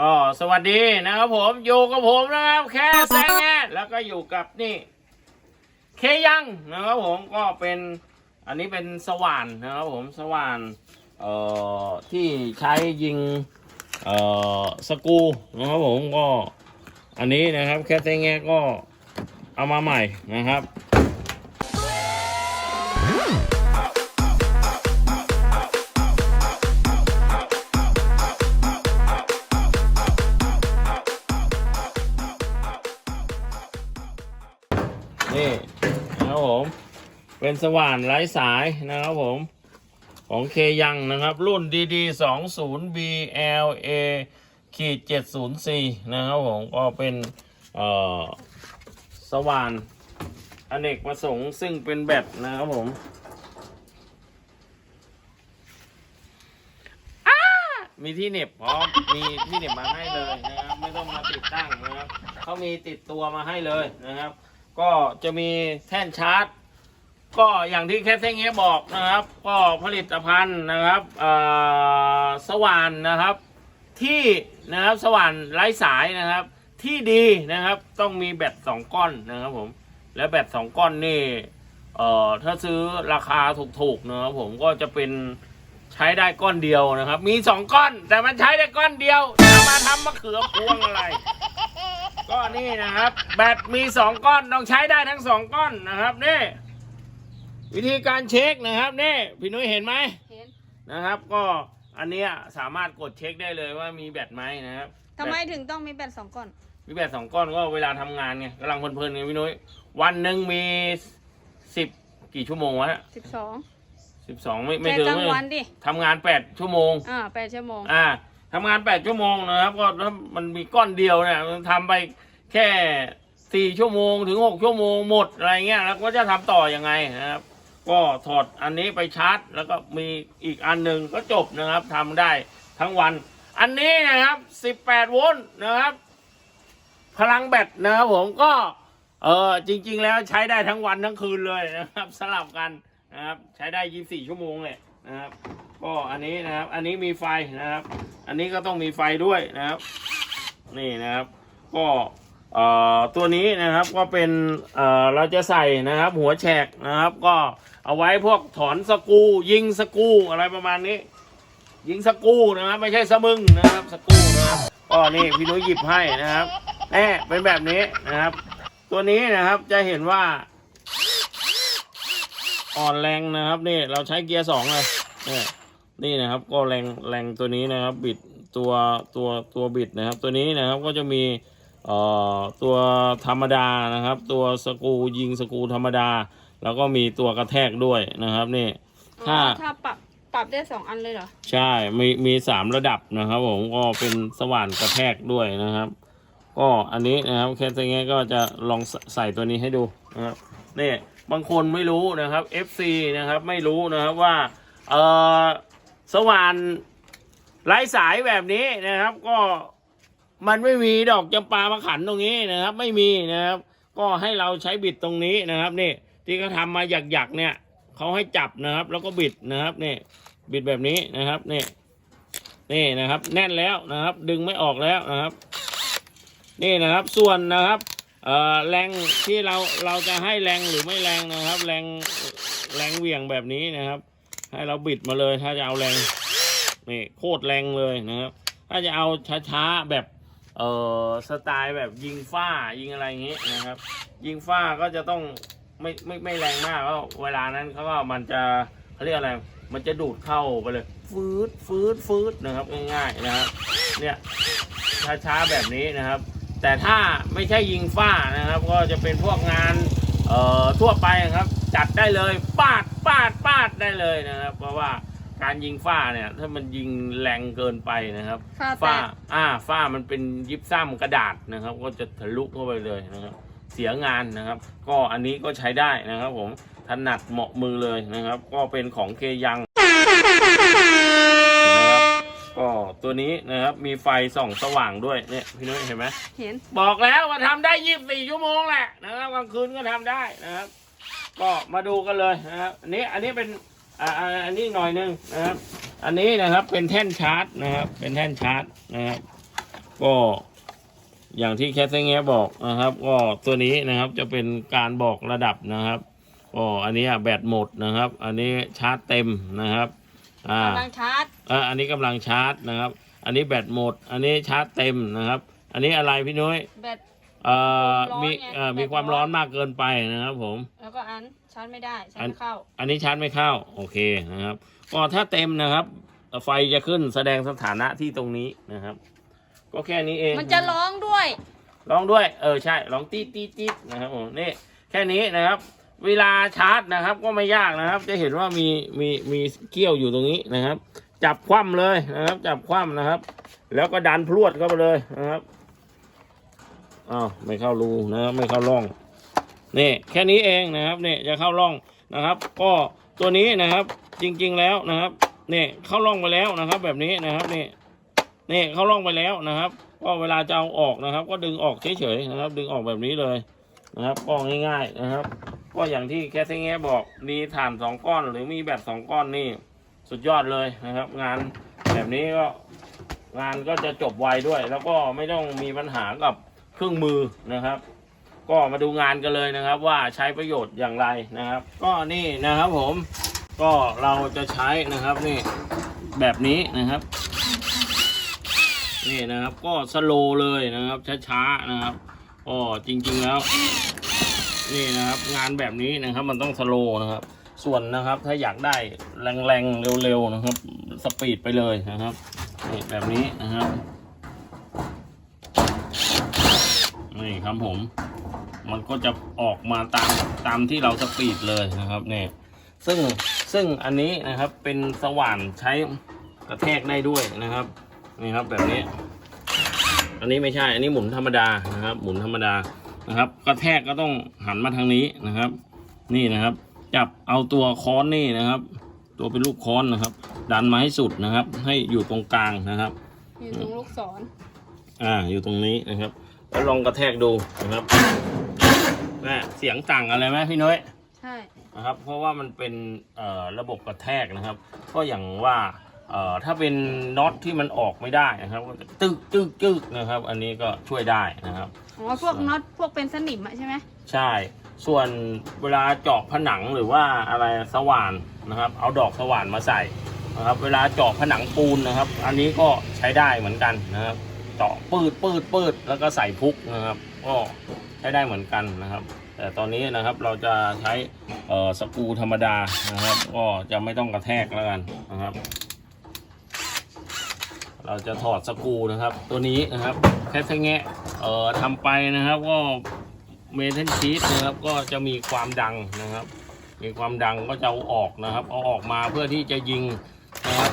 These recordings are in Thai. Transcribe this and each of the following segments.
ก็สวัสดีนะครับผมอยู่กับผมนะครับ แค่แซงแง่แล้วก็อยู่กับนี่ เคยังนะครับผมก็เป็นอันนี้เป็นสว่านนะครับผมสว่านเอ่อที่ใช้ยิงเอ่อสกูนะครับผมก็อันนี้นะครับ แค่แซงแง่ก็เอามาใหม่นะครับ เป็นสว่านไร้สายนะครับผม ของเคยังนะครับ รุ่น DD 2 0 BLA ขีด70 C นะครับผม ก็เป็นเอ่อสว่านอเนกประสงค์ซึ่งเป็นแบตนะครับผมมีที่เหน็บพร้อม มีที่เหน็บมาให้เลยนะครับ ไม่ต้องมาติดตั้งนะครับเขามีติดตัวมาให้เลยนะครับ ก็จะมีแท่นชาร์จ ก็อย่างที่แคทเท่งเงี้ยบอกนะครับ ก็ผลิตภัณฑ์นะครับสว่านนะครับที่นะครับสว่านไร้สายนะครับ ที่ดีนะครับต้องมีแบตสองก้อนนะครับผมแล้วแบตสองก้อนนี่เอ่อถ้าซื้อราคาถูกๆนะครับผมก็จะเป็นใช้ได้ก้อนเดียวนะครับ มีสองก้อน แต่มันใช้ได้ก้อนเดียวจะมาทำมะเขือพวงอะไรก็นี่นะครับ แบตมีสองก้อนต้องใช้ได้ทั้งสองก้อนนะครับนี่ วิธีการเช็คนะครับนี่พี่นุ้ยเห็นไหมเห็นนะครับ ก็อันเนี้ยสามารถกดเช็คได้เลยว่ามีแบตไหมนะครับทำไมแบตถึงต้องมีแบตสองก้อน มีแบตสองก้อนก็เวลาทำงานไงกำลังเพลินๆไงพี่นุ้ยวันหนึ่งมีสิบกี่ชั่วโมงวะสิบสองสิบสองไม่ไม่แต่ถึงกลางวันดิทำงานแปดชั่วโมง อ่าแปดชั่วโมง อ่าทำงานแปดชั่วโมงนะครับ ก็ถ้ามันมีก้อนเดียวเนี่ยมันทำไปแค่สี่ชั่วโมงถึงหกชั่วโมงหมดอะไรเงี้ยแล้วก็จะทำต่อยังไงนะครับ ก็ถอดอันนี้ไปชาร์จ แล้วก็มีอีกอันหนึ่งก็จบนะครับทำได้ทั้งวัน อันนี้นะครับสิบแปดโวลต์นะครับ พลังแบตนะครับผมก็เออจริง ๆ แล้วใช้ได้ทั้งวันทั้งคืนเลยนะครับสลับกันนะครับใช้ได้ยี่สี่ชั่วโมงเลยนะครับก็อันนี้นะครับ อันนี้มีไฟนะครับ อันนี้ก็ต้องมีไฟด้วยนะครับ นี่นะครับ ก็เอ่อตัวนี้นะครับก็เป็นเอ่อเราจะใส่นะครับ หัวแฉกนะครับก็ เอาไว้พวกถอนสกูยิงสกูอะไรประมาณนี้ ยิงสกูนะครับไม่ใช่สมึงนะครับสกูนะครับก็นี่พี่นุ้ยหยิบให้นะครับแน่เป็นแบบนี้นะครับ ตัวนี้นะครับจะเห็นว่า อ่อนแรงนะครับนี่เราใช้เกียร์สองเลยนี่นี่นะครับก็แรงแรงตัวนี้นะครับ บิดตัวตัวตัวบิดนะครับ ตัวนี้นะครับก็จะมีเอ่อตัวธรรมดานะครับ ตัวสกูยิงสกูธรรมดา แล้วก็มีตัวกระแทกด้วยนะครับนี่ ถ้า อ๋อถ้าปรับปรับได้สองอันเลยเหรอ ใช่ มีมีสามระดับนะครับผมก็เป็นสว่านกระแทกด้วยนะครับ ก็อันนี้นะครับแค่ตรงนี้ก็จะลองใสใส่ตัวนี้ให้ดูนะครับนี่บางคนไม่รู้นะครับ FC นะครับไม่รู้นะครับว่าเออสว่านไร้สายแบบนี้นะครับ ก็มันไม่มีดอกจำปามาขันตรงนี้นะครับ ไม่มีนะครับ ก็ให้เราใช้บิดตรงนี้นะครับนี่ ที่เขาทำมาหยักๆเนี่ยเขาให้จับนะครับ แล้วก็บิดนะครับนี่บิดแบบนี้นะครับนี่นี่นะครับ แน่นแล้วนะครับ ดึงไม่ออกแล้วนะครับ นี่นะครับส่วนนะครับแรงที่เราเราจะให้แรงหรือไม่แรงนะครับ แรงแรงเวี่ยงแบบนี้นะครับ ให้เราบิดมาเลยถ้าจะเอาแรงนี่โคตรแรงเลยนะครับ ถ้าจะเอาช้าๆแบบเออสไตล์แบบยิงฝ้ายิงอะไรอย่างเงี้ยนะครับ ยิงฝ้าก็จะต้อง ไม่ไม่ไม่แรงมากก็เวลานั้นเขาก็มันจะเขาเรียกอะไร มันจะดูดเข้าไปเลย ฟืดฟืดฟืดนะครับ ง่ายๆนะครับเนี่ยช้าๆแบบนี้นะครับ แต่ถ้าไม่ใช่ยิงฝ้านะครับ ก็จะเป็นพวกงานเอ่อทั่วไปครับจัดได้เลยปาดปาดปาดได้เลยนะครับ เพราะว่าการยิงฝ้าเนี่ยถ้ามันยิงแรงเกินไปนะครับ ฝ้าแตฝ้ากอ่าฝ้ามันเป็นยิบซ้ำกระดาษนะครับ ก็จะทะลุเข้าไปเลยนะครับ เสียงานนะครับ ก็อันนี้ก็ใช้ได้นะครับ ผมถนัดเหมาะมือเลยนะครับ ก็เป็นของเคยังนะครับก็ตัวนี้นะครับมีไฟส่องสว่างด้วยเนี่ยพี่นุ้ยเห็นไหมเห็นบอกแล้วว่าทำได้ยี่สิบสี่ชั่วโมงแหละนะครับกลางคืนก็ทำได้นะครับ ก็มาดูกันเลยนะครับอันนี้อันนี้เป็นอ่าอ่าอันนี้หน่อยหนึงนะครับ อันนี้นะครับเป็นแท่นชาร์จนะครับ เป็นแท่นชาร์จนะครับก็ อย่างที่แคสเซงแงบอกนะครับ ก็ตัวนี้นะครับจะเป็นการบอกระดับนะครับก็อันนี้แบตหมดนะครับ อันนี้ชาร์จเต็มนะครับอ่ากำลังชาร์จอ่าอันนี้กำลังชาร์จนะครับ อันนี้แบตหมด อันนี้ชาร์จเต็มนะครับ อันนี้อะไรพี่นุ้ยแบตเอ่อร้อนมีไงเอ่อมีแบตความร้ร้ออนนมากเกินไปนะครับผม แล้วก็อันชาร์จไม่ได้ชาอัร์จนไม่เข้า อันนี้ชาร์จไม่เข้าโอเคนะครับก็ถ้าเต็มนะครับ ไฟจะขึ้นแสดงสถานะที่ตรงนี้นะครับ ก็แค่นี้เองมันจะร้องด้วยลองด้วย เออใช่ลองตีดตีดตีดนะครับผมนี่แค่นี้นะครับ เวลาชาร์จนะครับ ก็ไม่ยากนะครับ จะเห็นว่ามีมีมีเกี้ยวอยู่ตรงนี้นะครับ จับคว่ำเลยนะครับ จับคว่ำนะครับ แล้วก็ดันพรวดเข้าไปเลยนะครับอ้าวไม่เข้ารูนะครับไม่เข้าร่องนี่แค่นี้เองนะครับนี่จะเข้าร่องนะครับ ก็ตัวนี้นะครับจริงๆแล้วนะครับนี่เข้าร่องไปแล้วนะครับ แบบนี้นะครับนี่ นี่เข้าร่องไปแล้วนะครับ ก็เวลาจะเอาออกนะครับ ก็ดึงออกเฉยๆนะครับ ดึงออกแบบนี้เลยนะครับก็ง่ายๆนะครับ ก็อย่างที่แคสเซงแงบอกมีฐานสองก้อนหรือมีแบบสองก้อนนี่สุดยอดเลยนะครับ งานแบบนี้ก็งานก็จะจบไวด้วย แล้วก็ไม่ต้องมีปัญหากับเครื่องมือนะครับ ก็มาดูงานกันเลยนะครับ ว่าใช้ประโยชน์อย่างไรนะครับ ก็นี่นะครับผมก็เราจะใช้นะครับนี่แบบนี้นะครับ นี่นะครับ ก็สโลเลยนะครับ ช้าๆนะครับก็จริงๆแล้ว นี่นะครับ งานแบบนี้นะครับ มันต้องสโลนะครับ ส่วนนะครับถ้าอยากได้แรงๆเร็วๆนะครับ สปีดไปเลยนะครับนี่แบบนี้นะครับนี่ครับผม มันก็จะออกมาตามตามที่เราสปีดเลยนะครับเนี่ยซึ่งซึ่งอันนี้นะครับเป็นสว่านใช้กระแทกได้ด้วยนะครับ นี่ครับแบบนี้ อันนี้ไม่ใช่ อันนี้หมุนธรรมดานะครับ หมุนธรรมดานะครับกระแทกก็ต้องหันมาทางนี้นะครับ นี่นะครับ จับเอาตัวค้อนนี่นะครับ ตัวเป็นลูกค้อนนะครับ ดันมาให้สุดนะครับ ให้อยู่ตรงกลางนะครับ อยู่ตรงลูกศร อ่า อยู่ตรงนี้นะครับ แล้วลองกระแทกดูนะครับแม่เสียงต่างอะไรไหมพี่น้อย ใช่ นะครับ เพราะว่ามันเป็นเอ่อระบบกระแทกนะครับ ก็อย่างว่า เอ่อถ้าเป็นน็อตที่มันออกไม่ได้นะครับก็จะตึกตึกตึกนะครับ อันนี้ก็ช่วยได้นะครับ อ๋อพวกน็อตพวกเป็นสนิมอะใช่ไหมใช่ ส่วนเวลาเจาะผนังหรือว่าอะไรสว่านนะครับ เอาดอกสว่านมาใส่นะครับ เวลาเจาะผนังปูนนะครับ อันนี้ก็ใช้ได้เหมือนกันนะครับ เจาะปืดปืดปืดแล้วก็ใส่พุกนะครับก็ใช้ได้เหมือนกันนะครับ แต่ตอนนี้นะครับเราจะใช้เอ่อสกรูธรรมดานะครับ ก็จะไม่ต้องกระแทกแล้วกันนะครับ เราจะถอดสกูนะครับ ตัวนี้นะครับแค่แงะเอ่อทำไปนะครับก็เมทัลชีตนะครับก็จะมีความดังนะครับ มีความดังก็จะเอาออกนะครับ เอาออกมาเพื่อที่จะยิงนะครับ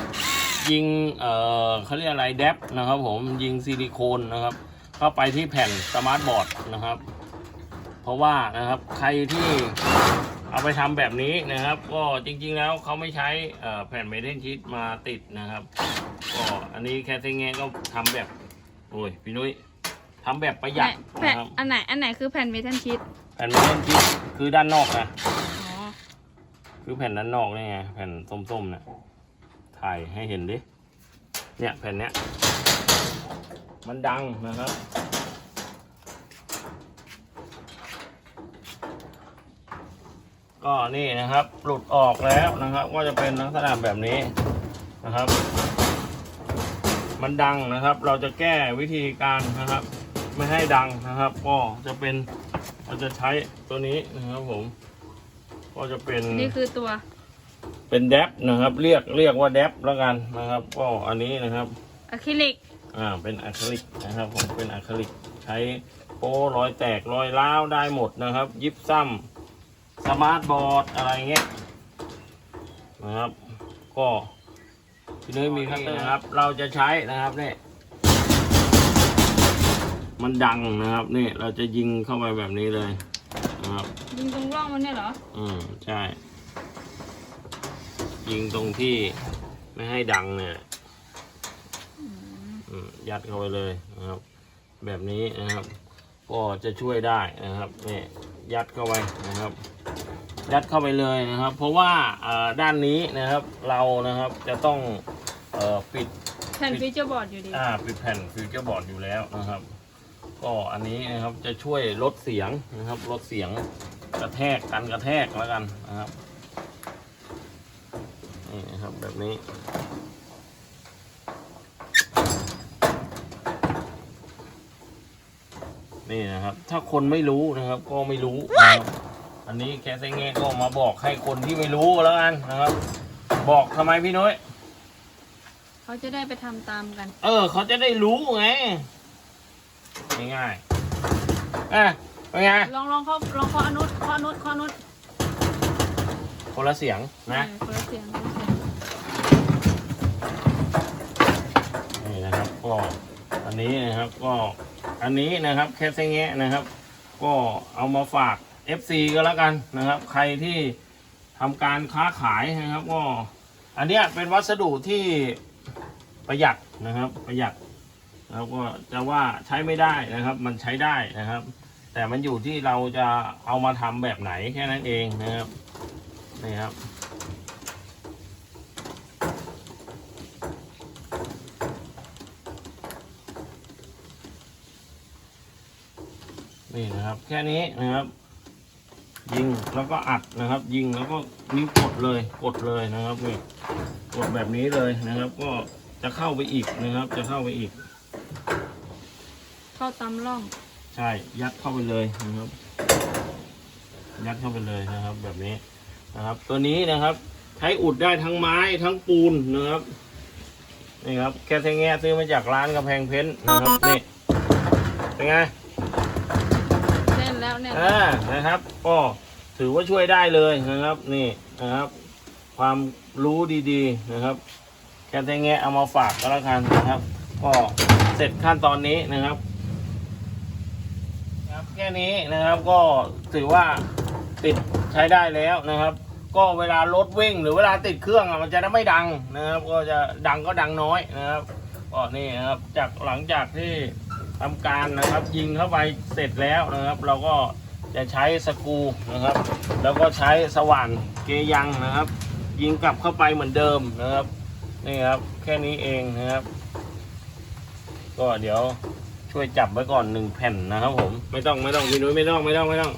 ยิงเอ่อเขาเรียกอะไรแดบนะครับ ผมยิงซิลิโคนนะครับ เข้าไปที่แผ่นสมาร์ทบอร์ดนะครับ เพราะว่านะครับใครที่ เอาไปทำแบบนี้นะครับ ก็จริงๆแล้วเขาไม่ใช้เอ่อแผ่นเมทัลชีตมาติดนะครับ ก็อันนี้แค่เซงเงก็ทำแบบ โอ้ยพี่นุ้ยทำแบบประหยัดแผ่นนะครับอันไหนอันไหนคือแผ่นเมทัลชีตแผ่นเมทัลชีตคือด้านนอกนะอ๋อคือแผ่นด้านนอกนี่ไงแผ่นส้มๆเนี่ยถ่ายให้เห็นดิเนี่ยแผ่นเนี้ยมันดังนะครับ ก็นี่นะครับ หลุดออกแล้วนะครับ ก็จะเป็นลักษณะแบบนี้นะครับ มันดังนะครับ เราจะแก้วิธีการนะครับ ไม่ให้ดังนะครับ ก็จะเป็นเราจะใช้ตัวนี้นะครับผม ก็จะเป็นนี่คือตัว เป็นแดบนะครับ เรียกเรียกว่าแดบแล้วกันนะครับ ก็อันนี้นะครับอะคริลิกอ่าเป็นอะคริลิกนะครับผมเป็นอะคริลิกใช้โป้รอยแตกรอยร้าวได้หมดนะครับ ยิบซ้ำ สมาร์ทบอร์ดอะไรเงี้ยนะครับ ก็ทีนี้มีคัตเตอร์นะครับ เราจะใช้นะครับเนี่ยมันดังนะครับนี่เราจะยิงเข้าไปแบบนี้เลยนะครับยิงตรงร่องมันเนี่ยเหรออืมใช่ ยิงตรงที่ไม่ให้ดังเนี่ยอืมยัดเข้าไปเลยนะครับ แบบนี้นะครับ ก็จะช่วยได้นะครับนี่ยัดเข้าไปนะครับ ยัดเข้าไปเลยนะครับ เพราะว่าเอ่อด้านนี้นะครับเรานะครับจะต้องเอ่อปิดแผ่นฟิวเจอร์บอร์ดอยู่ดีอ่าปิดแผ่นฟิวเจอร์บอร์ดอยู่แล้วนะครับ ก็อันนี้นะครับจะช่วยลดเสียงนะครับลดเสียงกระแทกกันกระแทกแล้วกันนะครับนี่นะครับแบบนี้นี่นะครับ ถ้าคนไม่รู้นะครับ ก็ไม่รู้นะครับ อันนี้แค่ไซแงะก็มาบอกให้คนที่ไม่รู้แล้วกันนะครับ บอกทำไมพี่น้อย เขาจะได้ไปทำตามกัน เออ เขาจะได้รู้ไง ง่ายๆอะเป็นไง ลองลองเขาลองเคาะอนุดเคาะอนุดเคาะอนุดคนละเสียงนะ เออคนละเสียงคนละเสียงนี่นะครับก็อันนี้นะครับก็อันนี้นะครับแคสเซงะนะครับ ก็เอามาฝาก FC ก็แล้วกันนะครับ ใครที่ทำการค้าขายนะครับก็อันเนี้ยเป็นวัสดุที่ประหยัดนะครับ ประหยัดแล้วก็จะว่าใช้ไม่ได้นะครับ มันใช้ได้นะครับ แต่มันอยู่ที่เราจะเอามาทำแบบไหนแค่นั้นเองนะครับนี่ครับนี่นะครับ แค่นี้นะครับ ยิงแล้วก็อัดนะครับ ยิงแล้วก็นิ้วกดเลยกดเลยนะครับนี่กดแบบนี้เลยนะครับ ก็จะเข้าไปอีกนะครับ จะเข้าไปอีก เข้าตามร่อง ใช่ยัดเข้าไปเลยนะครับ ยัดเข้าไปเลยนะครับ แบบนี้นะครับ ตัวนี้นะครับใช้อุดได้ทั้งไม้ทั้งปูนนะครับนี่ครับแค่แทงแง่ซื้อมาจากร้านกำแพงเพชรนะครับนี่เป็นไง แน่นแล้วแน่นอ่านะครับก็ถือว่าช่วยได้เลยนะครับนี่นะครับ ความรู้ดีๆนะครับแค่แง่เอามาฝากก็แล้วกันนะครับ ก็เสร็จขั้นตอนนี้นะครับครับแค่นี้นะครับก็ถือว่าติดใช้ได้แล้วนะครับ ก็เวลารถวิ่งหรือเวลาติดเครื่องอะมันจะไม่ดังนะครับ ก็จะดังก็ดังน้อยนะครับก็นี่นะครับจากหลังจากที่ ทำการนะครับ ยิงเข้าไปเสร็จแล้วนะครับ เราก็จะใช้สกูนะครับ แล้วก็ใช้สว่านเกยังนะครับ ยิงกลับเข้าไปเหมือนเดิมนะครับนี่ครับแค่นี้เองนะครับ ก็เดี๋ยวช่วยจับไว้ก่อนหนึ่งแผ่นนะครับ ผมไม่ต้องไม่ต้องพี่นุ้ยไม่ต้องไม่ต้องไม่ต้อง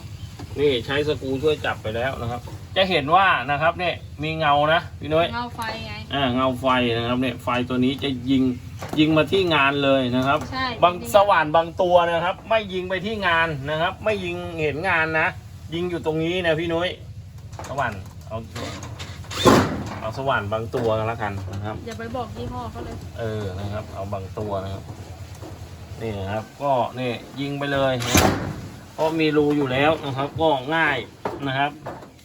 นี่ใช้สกูช่วยจับไปแล้วนะครับ จะเห็นว่านะครับเนี่ยมีเงานะพี่นุ้ยเงาไฟไงอ่าเงาไฟนะครับเนี่ยไฟตัวนี้จะยิงยิงมาที่งานเลยนะครับ ใช่บางสว่านบางตัวนะครับ ไม่ยิงไปที่งานนะครับ ไม่ยิงเห็นงานนะ ยิงอยู่ตรงนี้นะพี่นุ้ยสว่านเอาเอาสว่านบางตัวกันแล้วกันนะครับ อย่าไปบอกยี่ห้อเขาเลย เออ นะครับ เอาบางตัวนะครับ นี่นะครับ ก็นี่ยิงไปเลยนะครับเพราะมีรูอยู่แล้วนะครับ ก็ง่ายนะครับแ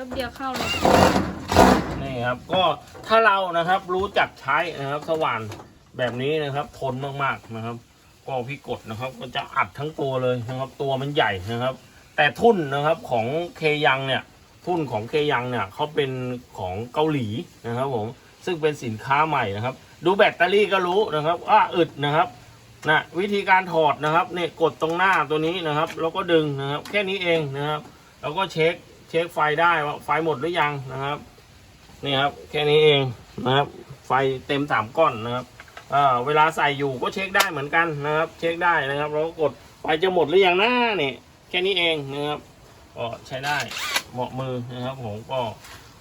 ป๊บเดียวเข้าเลยนี่ครับ ก็ถ้าเรานะครับรู้จักใช้นะครับ สว่านแบบนี้นะครับ ทนมากๆนะครับก็พี่กดนะครับ ก็จะอัดทั้งตัวเลยนะครับ ตัวมันใหญ่นะครับ แต่ทุ่นนะครับของเคยังเนี่ย ทุ่นของเคยังเนี่ยเขาเป็นของเกาหลีนะครับผมซึ่งเป็นสินค้าใหม่นะครับ ดูแบตเตอรี่ก็รู้นะครับว่าอึดนะครับนะวิธีการถอดนะครับเนี่ยกดตรงหน้าตัวนี้นะครับ แล้วก็ดึงนะครับ แค่นี้เองนะครับ แล้วก็เช็ค เช็คไฟได้ว่าไฟหมดหรือยังนะครับ นี่ครับ แค่นี้เองนะครับ ไฟเต็มสามก้อนนะครับเวลาใส่อยู่ก็เช็คได้เหมือนกันนะครับ เช็คได้นะครับเราก็กดไฟจะหมดหรือยังนะนี่แค่นี้เองนะครับก็ใช้ได้เหมาะมือนะครับผมก็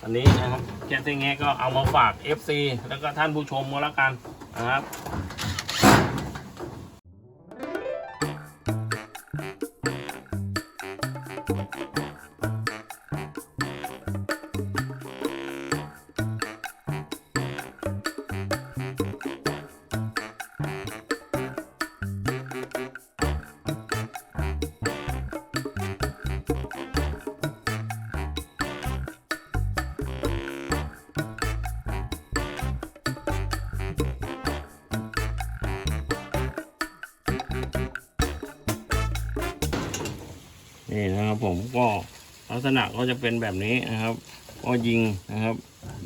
อันนี้นะครับแค่เงี้ก็เอามาฝาก FC แล้วก็ท่านผู้ชมก็แล้วกันนะครับ นี่นะครับผมก็ลักษณะก็จะเป็นแบบนี้นะครับ ก็ยิงนะครับ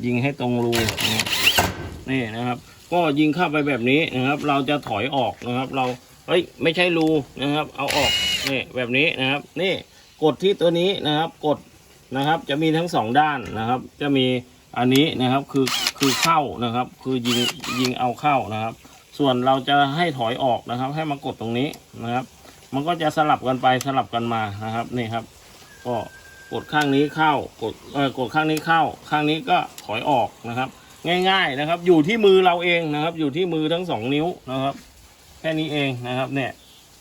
ยิงให้ตรงรูนะครับนี่นะครับ ก็ยิงเข้าไปแบบนี้นะครับ เราจะถอยออกนะครับ เราเฮ้ยไม่ใช่รูนะครับ เอาออกนี่แบบนี้นะครับ นี่กดที่ตัวนี้นะครับ กดนะครับ จะมีทั้งสองด้านนะครับ จะมีอันนี้นะครับคือคือเข้านะครับ คือยิงยิงเอาเข้านะครับ ส่วนเราจะให้ถอยออกนะครับ ให้มากดตรงนี้นะครับ มันก็จะสลับกันไปสลับกันมานะครับนี่ครับ ก็กดข้างนี้เข้ากดเออกดข้างนี้เข้า ข้างนี้ก็ถอยออกนะครับ ง่าย ๆนะครับ อยู่ที่มือเราเองนะครับ อยู่ที่มือทั้งสองนิ้วนะครับ แค่นี้เองนะครับ เนี่ย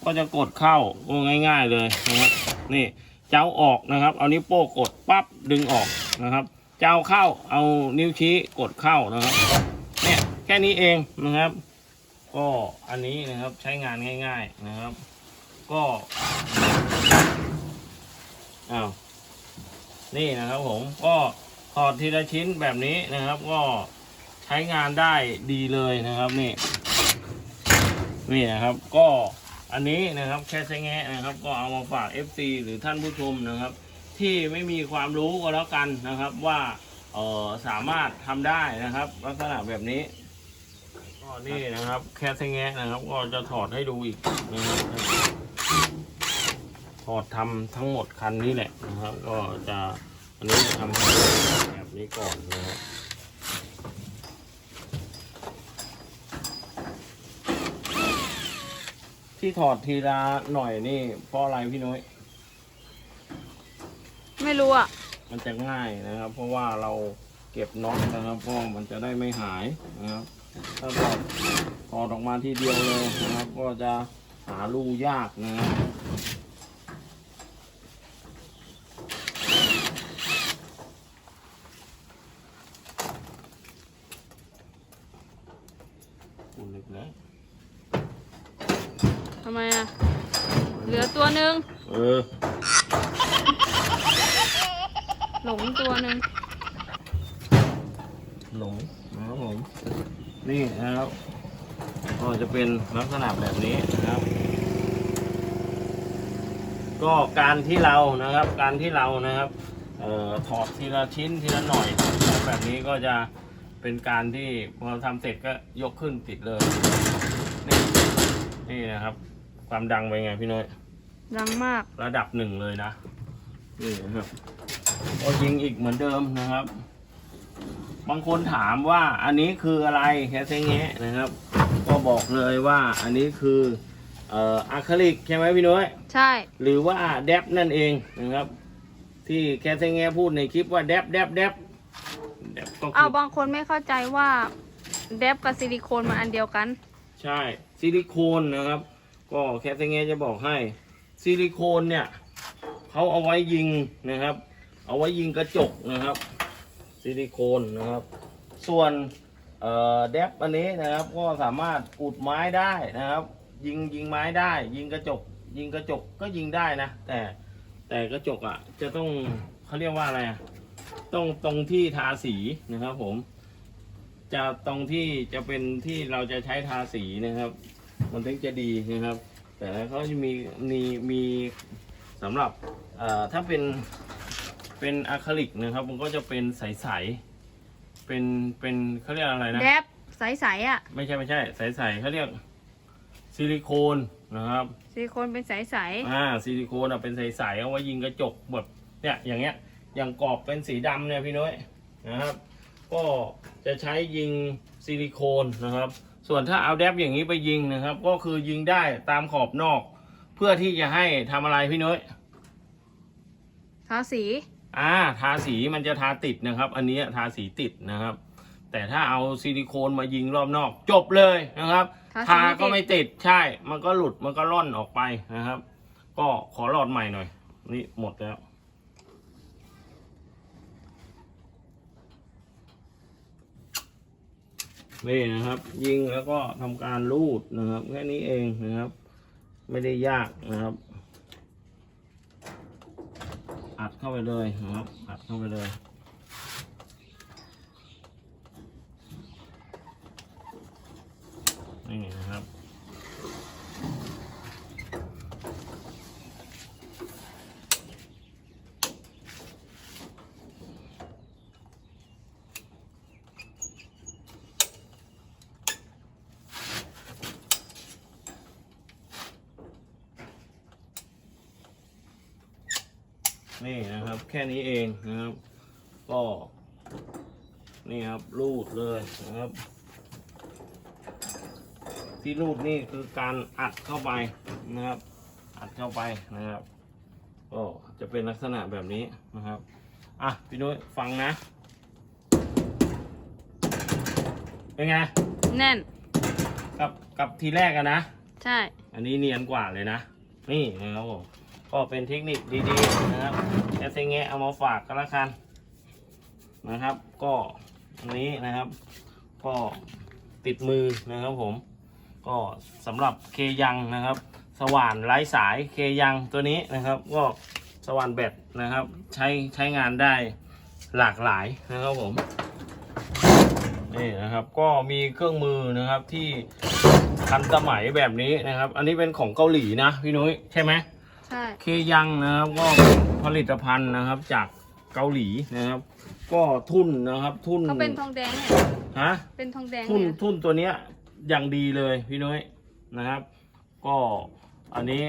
ก็จะกดเข้าก็ง่าย ๆเลยนะครับนี่เจ้าออกนะครับ เอานิ้วโป้งกดปั๊บดึงออกนะครับ เจ้าเข้าเอานิ้วชี้กดเข้านะครับ เนี่ยแค่นี้เองนะครับ ก็อันนี้นะครับใช้งานง่าย ๆนะครับ ก็อ้าวนี่นะครับผมก็ถอดทีละชิ้นแบบนี้นะครับ ก็ใช้งานได้ดีเลยนะครับนี่นี่นะครับ ก็อันนี้นะครับแค่ใช้แงะนะครับ ก็เอามาฝาก FC หรือท่านผู้ชมนะครับ ที่ไม่มีความรู้ก็แล้วกันนะครับว่าเออสามารถทำได้นะครับ ลักษณะแบบนี้ ก็นี่นะครับ แค่ใช้แงะนะครับ ก็จะถอดให้ดูอีกนะครับถอดทำทั้งหมดคันนี้แหละนะครับ ก็จะอันนี้จะทำแบบนี้ก่อนนะครับที่ถอดทีละหน่อยนี่ เพราะอะไรพี่น้อยไม่รู้อะ มันจะง่ายนะครับ เพราะว่าเราเก็บน็อตนะครับเพราะมันจะได้ไม่หายนะครับ ถ้าถอดถอดออกมาทีเดียวเลยนะครับ ก็จะหารูยากนะครับอุ่นเล็กแล้วทำไมอะ เหลือตัวหนึ่งเออ หลงตัวหนึ่งหลงนะครับผม นี่นะครับก็จะเป็นลักษณะแบบนี้นะครับ ก็การที่เรานะครับ การที่เรานะครับเอ่อถอดทีละชิ้นทีละหน่อย แบบนี้ก็จะเป็นการที่พอทำเสร็จก็ยกขึ้นติดเลย นี่นี่นะครับ ความดังเป็นไงพี่น้อยดังมากระดับหนึ่งเลยนะนี่นะครับก็ยิงอีกเหมือนเดิมนะครับ บางคนถามว่าอันนี้คืออะไรแคสเซงแงะนะครับ ก็บอกเลยว่าอันนี้คือเอ่ออะคริลิกใช่ไหมพี่น้อยใช่ หรือว่าแดบนั่นเองนะครับ ที่แคสเซงแงะพูดในคลิปว่าแดบแดบแดบแดบก็คืเอาอบางคนไม่เข้าใจว่าเดฟกับซิลิโคนมันอันเดียวกัน ใช่ซิลิโคนนะครับ ก็แคสเซงแงะจะบอกให้ซิลิโคนเนี่ยเขาเอาไว้ยิงนะครับ เอาไว้ยิงกระจกนะครับ ซิลิโคนนะครับ ส่วนเดบอันนี้นะครับก็สามารถอุดไม้ได้นะครับ ยิงยิงไม้ได้ ยิงกระจก ยิงกระจกก็ยิงได้นะ แต่แต่กระจกอะจะต้องเขาเรียกว่าอะไรอะต้องตรงที่ทาสีนะครับผม จะตรงที่จะเป็นที่เราจะใช้ทาสีนะครับ มันถึงจะดีนะครับ แต่เขาจะมีมีมีสำหรับถ้าเป็น เป็นอะคริลิกนะครับ มันก็จะเป็นใสๆ เป็นเป็นเขาเรียกอะไรนะเดฟใสๆอะไม่ใช่ไม่ใช่ ใสๆเขาเรียกซิลิโคนนะครับ ซิลิโคนเป็นใสอ่าซิลิโคนอะเป็นใสๆเอาไว้ยิงกระจกแบบเนี่ยอย่างเงี้ยอย่างกรอบเป็นสีดำเนี่ยพี่น้อยนะครับ ก็จะใช้ยิงซิลิโคนนะครับ ส่วนถ้าเอาแดบอย่างนี้ไปยิงนะครับ ก็คือยิงได้ตามขอบนอก เพื่อที่จะให้ทำอะไรพี่น้อย ๆทาสี อ่าทาสีมันจะทาติดนะครับ อันนี้ทาสีติดนะครับ แต่ถ้าเอาซิลิโคนมายิงรอบนอก จบเลยนะครับทาสีทาก็ไม่ติดใช่ มันก็หลุดมันก็ล่อนออกไปนะครับ ก็ขอหลอดใหม่หน่อย นี่หมดแล้วนี่นะครับ ยิงแล้วก็ทำการรูดนะครับแค่นี้เองนะครับ ไม่ได้ยากนะครับ อัดเข้าไปเลยนะครับ อัดเข้าไปเลยนี่นะครับ นี่นะครับ แค่นี้เองนะครับ ก็ นี่ครับรูดเลยนะครับ ที่รูดนี่คือการอัดเข้าไปนะครับ อัดเข้าไปนะครับก็จะเป็นลักษณะแบบนี้นะครับอะพี่นุ้ยฟังนะ เป็นไงแน่น กับกับทีแรกอะนะ ใช่ อันนี้เนียนกว่าเลยนะ นี่นะครับผม ก็เป็นเทคนิคดีๆนะครับแอสเซงเงะเอามาฝากกันละกันนะครับ ก็อันนี้นะครับ ก็ติดมือนะครับผม ก็สำหรับเคยังนะครับ สว่านไร้สายเคยังตัวนี้นะครับ ก็สว่านแบตนะครับ ใช้ใช้งานได้หลากหลายนะครับผมนี่นะครับก็มีเครื่องมือนะครับที่ทันสมัยแบบนี้นะครับ อันนี้เป็นของเกาหลีนะพี่นุ้ยใช่ไหม ใช่ เคยังนะครับก็เป็นผลิตภัณฑ์นะครับ จากเกาหลีนะครับ ก็ทุ่นนะครับ ทุ่นเขาเป็นทองแดงเนี่ยฮะเป็นทองแดงทุ่นเนี่ยทุ่นตัวเนี้ยอย่างดีเลยพี่นุ้ยนะครับ ก็อันนี้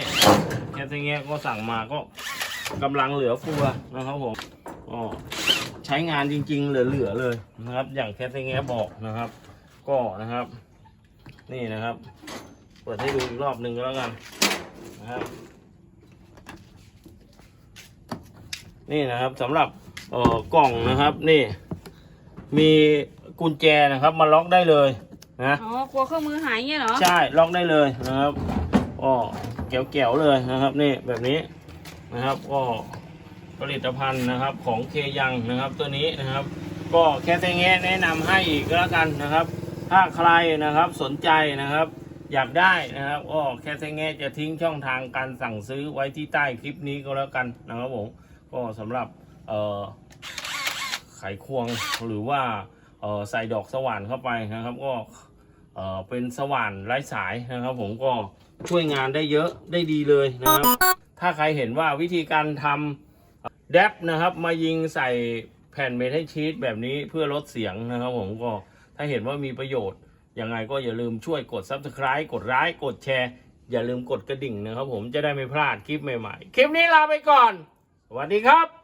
แค่เงี้ยก็สั่งมาก็กำลังเหลือเฟือนะครับผมก็ใช้งานจริงๆเหลือๆเลยนะครับ อย่างแค่เงี้ยบอกนะครับ ก็นะครับ นี่นะครับ เปิดให้ดูอีกรอบหนึ่งก็แล้วกันนะครับ นี่นะครับสำหรับเอ่อกล่องนะครับนี่ มีกุญแจนะครับมาล็อกได้เลยนะอ๋อกลัวเครื่องมือหายเงี้ยเหรอใช่ล็อกได้เลยนะครับก็เกี่ยวๆเลยนะครับนี่แบบนี้นะครับก็ผลิตภัณฑ์นะครับของเคยังนะครับตัวนี้นะครับ ก็แค่แง่แนะนำให้อีกก็แล้วกันนะครับ ถ้าใครนะครับสนใจนะครับ อยากได้นะครับก็แค่แง่จะทิ้งช่องทางการสั่งซื้อไว้ที่ใต้คลิปนี้ก็แล้วกันนะครับผม ก็สำหรับไขควงหรือว่าใส่ดอกสว่านเข้าไปนะครับ ก็เป็นสว่านไร้สายนะครับ ผมก็ช่วยงานได้เยอะได้ดีเลยนะครับ ถ้าใครเห็นว่าวิธีการทำแดบนะครับ มายิงใส่แผ่นเมทัลชีตแบบนี้เพื่อลดเสียงนะครับ ผมก็ถ้าเห็นว่ามีประโยชน์ยังไงก็อย่าลืมช่วยกด subscribe กดไลค์กดแชร์ อย่าลืมกดกระดิ่งนะครับ ผมจะได้ไม่พลาดคลิปใหม่ๆ คลิปนี้ลาไปก่อน วัสดีครับ